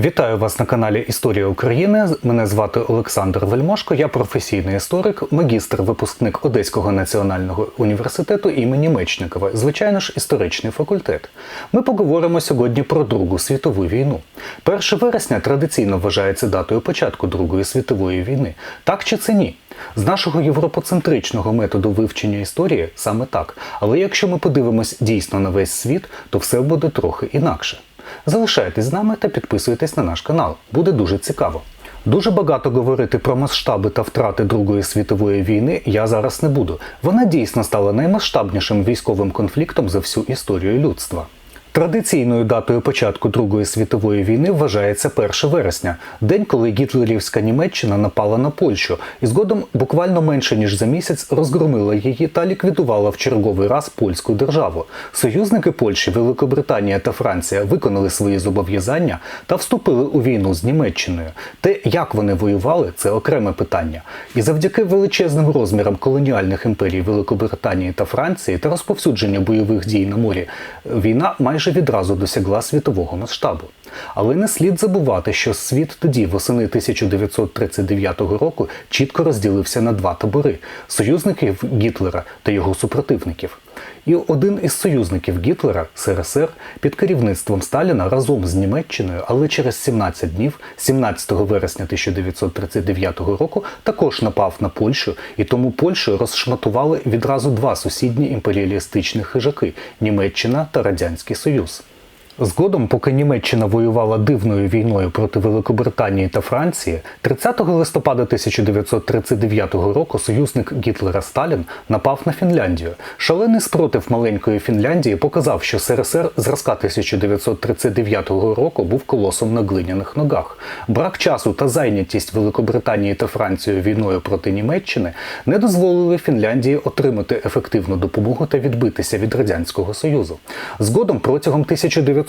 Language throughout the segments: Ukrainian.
Вітаю вас на каналі Історія України. Мене звати Олександр Вельмошко. Я професійний історик, магістр, випускник Одеського національного університету імені Мечникова. Звичайно ж, історичний факультет. Ми поговоримо сьогодні про Другу світову війну. 1 вересня традиційно вважається датою початку Другої світової війни. Так чи це ні? З нашого європоцентричного методу вивчення історії саме так. Але якщо ми подивимось дійсно на весь світ, то все буде трохи інакше. Залишайтесь з нами та підписуйтесь на наш канал. Буде дуже цікаво. Дуже багато говорити про масштаби та втрати Другої світової війни я зараз не буду. Вона дійсно стала наймасштабнішим військовим конфліктом за всю історію людства. Традиційною датою початку Другої світової війни вважається 1 вересня, день, коли гітлерівська Німеччина напала на Польщу і згодом буквально менше ніж за місяць розгромила її та ліквідувала в черговий раз польську державу. Союзники Польщі, Великобританія та Франція виконали свої зобов'язання та вступили у війну з Німеччиною. Те, як вони воювали, це окреме питання. І завдяки величезним розмірам колоніальних імперій Великобританії та Франції та розповсюдження бойових дій на морі, війна майже відразу досягла світового масштабу. Але не слід забувати, що світ тоді, восени 1939 року, чітко розділився на два табори союзників Гітлера та його супротивників. І один із союзників Гітлера, СРСР, під керівництвом Сталіна разом з Німеччиною, але через 17 днів, 17 вересня 1939 року, також напав на Польщу, і тому Польщу розшматували відразу два сусідні імперіалістичні хижаки Німеччина та Радянський Союз. Згодом, поки Німеччина воювала дивною війною проти Великобританії та Франції, 30 листопада 1939 року союзник Гітлера Сталін напав на Фінляндію. Шалений спротив маленької Фінляндії показав, що СРСР зразка 1939 року був колосом на глиняних ногах. Брак часу та зайнятість Великобританії та Францією війною проти Німеччини не дозволили Фінляндії отримати ефективну допомогу та відбитися від радянського союзу. Згодом протягом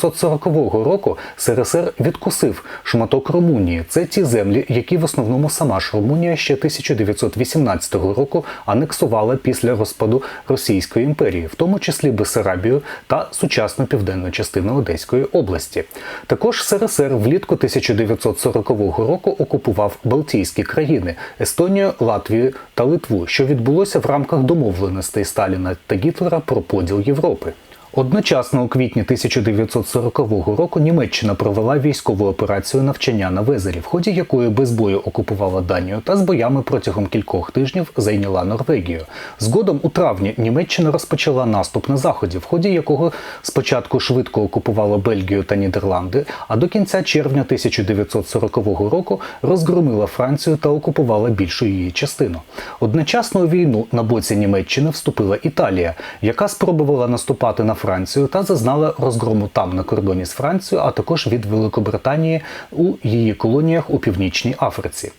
1940 року СРСР відкусив шматок Румунії. Це ті землі, які в основному сама ж Румунія ще 1918 року анексувала після розпаду Російської імперії, в тому числі Бесарабію та сучасну південну частину Одеської області. Також СРСР влітку 1940 року окупував Балтійські країни Естонію, Латвію та Литву, що відбулося в рамках домовленостей Сталіна та Гітлера про поділ Європи. Одночасно у квітні 1940 року Німеччина провела військову операцію навчання на Везері, в ході якої без бою окупувала Данію та з боями протягом кількох тижнів зайняла Норвегію. Згодом у травні Німеччина розпочала наступ на заході, в ході якого спочатку швидко окупувала Бельгію та Нідерланди, а до кінця червня 1940 року розгромила Францію та окупувала більшу її частину. Одночасно у війну на боці Німеччини вступила Італія, яка спробувала наступати на Францію та зазнала розгрому там на кордоні з Францією, а також від Великобританії у її колоніях у Північній Африці.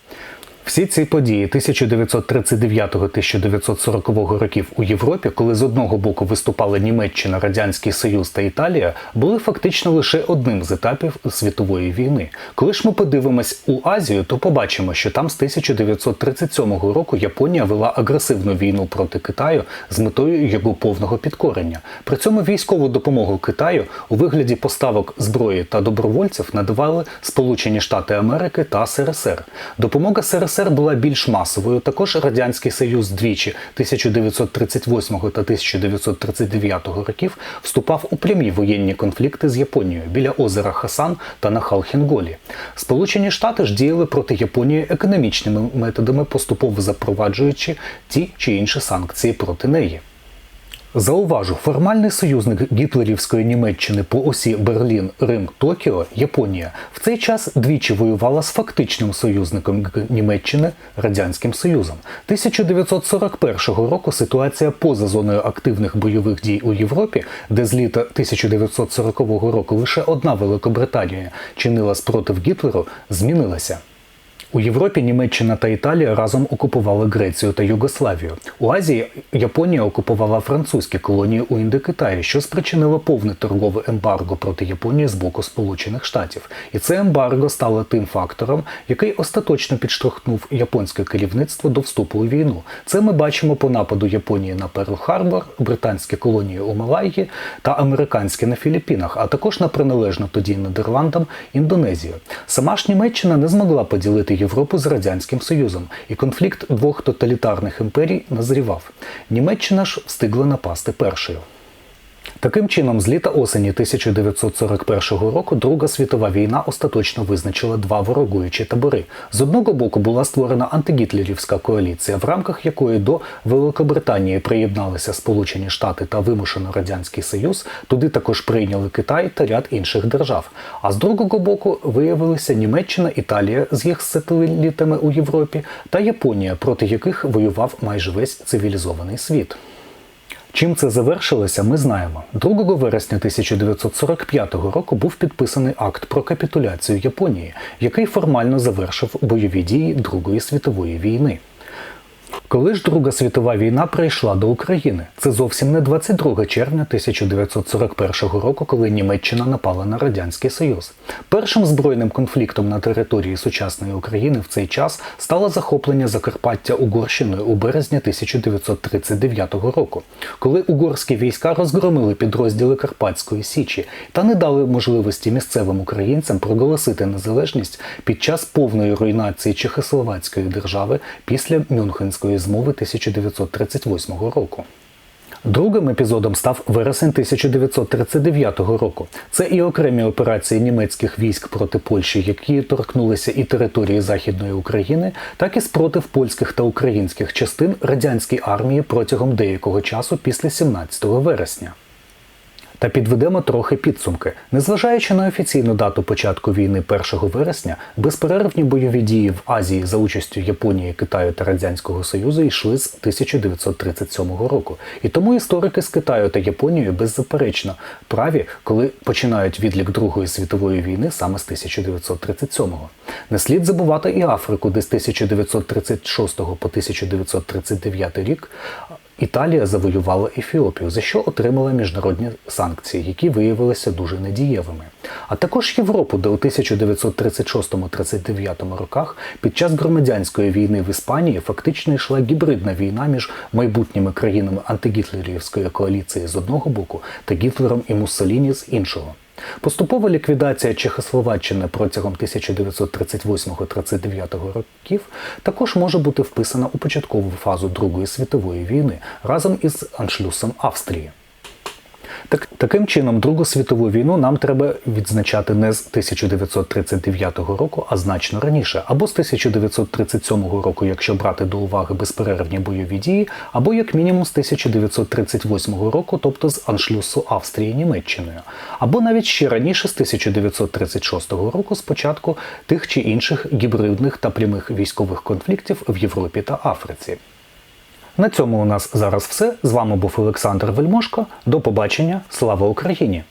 Всі ці події 1939-1940 років у Європі, коли з одного боку виступали Німеччина, Радянський Союз та Італія, були фактично лише одним з етапів світової війни. Коли ж ми подивимось у Азію, то побачимо, що там з 1937 року Японія вела агресивну війну проти Китаю з метою його повного підкорення. При цьому військову допомогу Китаю у вигляді поставок зброї та добровольців надавали Сполучені Штати Америки та СРСР. Допомога СРСР СРСР була більш масовою. Також Радянський Союз двічі 1938 та 1939 років вступав у прямі воєнні конфлікти з Японією біля озера Хасан та на Халхінголі. Сполучені Штати ж діяли проти Японії економічними методами, поступово запроваджуючи ті чи інші санкції проти неї. Зауважу, формальний союзник гітлерівської Німеччини по осі Берлін, Рим, Токіо, Японія в цей час двічі воювала з фактичним союзником Німеччини Радянським Союзом. 1941 року ситуація поза зоною активних бойових дій у Європі, де з літа 1940 року лише одна Великобританія чинила спротив Гітлеру, змінилася. У Європі Німеччина та Італія разом окупували Грецію та Югославію. У Азії Японія окупувала французькі колонії у Індокитаї, що спричинило повне торгове ембарго проти Японії з боку Сполучених Штатів. І це ембарго стало тим фактором, який остаточно підштовхнув японське керівництво до вступу у війну. Це ми бачимо по нападу Японії на Перл-Харбор, британські колонії у Малайї та американські на Філіппінах, а також на приналежну тоді Нідерландам Індонезію. Сама ж Німеччина не змогла поділити Європу з радянським Союзом, і конфлікт двох тоталітарних імперій назрівав. Німеччина ж встигла напасти першою. Таким чином, з літа осені 1941 року Друга світова війна остаточно визначила два ворогуючі табори. З одного боку була створена антигітлерівська коаліція, в рамках якої до Великобританії приєдналися Сполучені Штати та вимушено Радянський Союз. Туди також прийняли Китай та ряд інших держав. А з другого боку виявилися Німеччина, Італія з їх сателітами у Європі та Японія, проти яких воював майже весь цивілізований світ. Чим це завершилося, ми знаємо. 2 вересня 1945 року був підписаний акт про капітуляцію Японії, який формально завершив бойові дії Другої світової війни. Коли ж Друга світова війна прийшла до України? Це зовсім не 22 червня 1941 року, коли Німеччина напала на Радянський Союз. Першим збройним конфліктом на території сучасної України в цей час стало захоплення Закарпаття Угорщиною у березні 1939 року, коли угорські війська розгромили підрозділи Карпатської Січі та не дали можливості місцевим українцям проголосити незалежність під час повної руйнації Чехословацької держави після Мюнхенської змови 1938 року. Другим епізодом став вересень 1939 року. Це і окремі операції німецьких військ проти Польщі, які торкнулися і території Західної України, так і спротив польських та українських частин радянській армії протягом деякого часу після 17 вересня. Та підведемо трохи підсумки. Незважаючи на офіційну дату початку війни 1 вересня, безперервні бойові дії в Азії за участю Японії, Китаю та Радянського Союзу йшли з 1937 року. І тому історики з Китаю та Японії беззаперечно праві, коли починають відлік Другої світової війни саме з 1937-го. Не слід забувати і Африку, де з 1936 по 1939 рік Італія завоювала Ефіопію, за що отримала міжнародні санкції, які виявилися дуже недієвими. А також Європу, де у 1936-39 роках під час громадянської війни в Іспанії фактично йшла гібридна війна між майбутніми країнами антигітлерівської коаліції з одного боку та Гітлером і Муссоліні з іншого. Поступова ліквідація Чехословаччини протягом 1938-39 років також може бути вписана у початкову фазу Другої світової війни разом із аншлюсом Австрії. Так, таким чином, Другу світову війну нам треба відзначати не з 1939 року, а значно раніше, або з 1937 року, якщо брати до уваги безперервні бойові дії, або як мінімум з 1938 року, тобто з аншлюсу Австрії Німеччиною, або навіть ще раніше з 1936 року, з початку тих чи інших гібридних та прямих військових конфліктів в Європі та Африці. На цьому у нас зараз все. З вами був Олександр Вельмошко. До побачення. Слава Україні!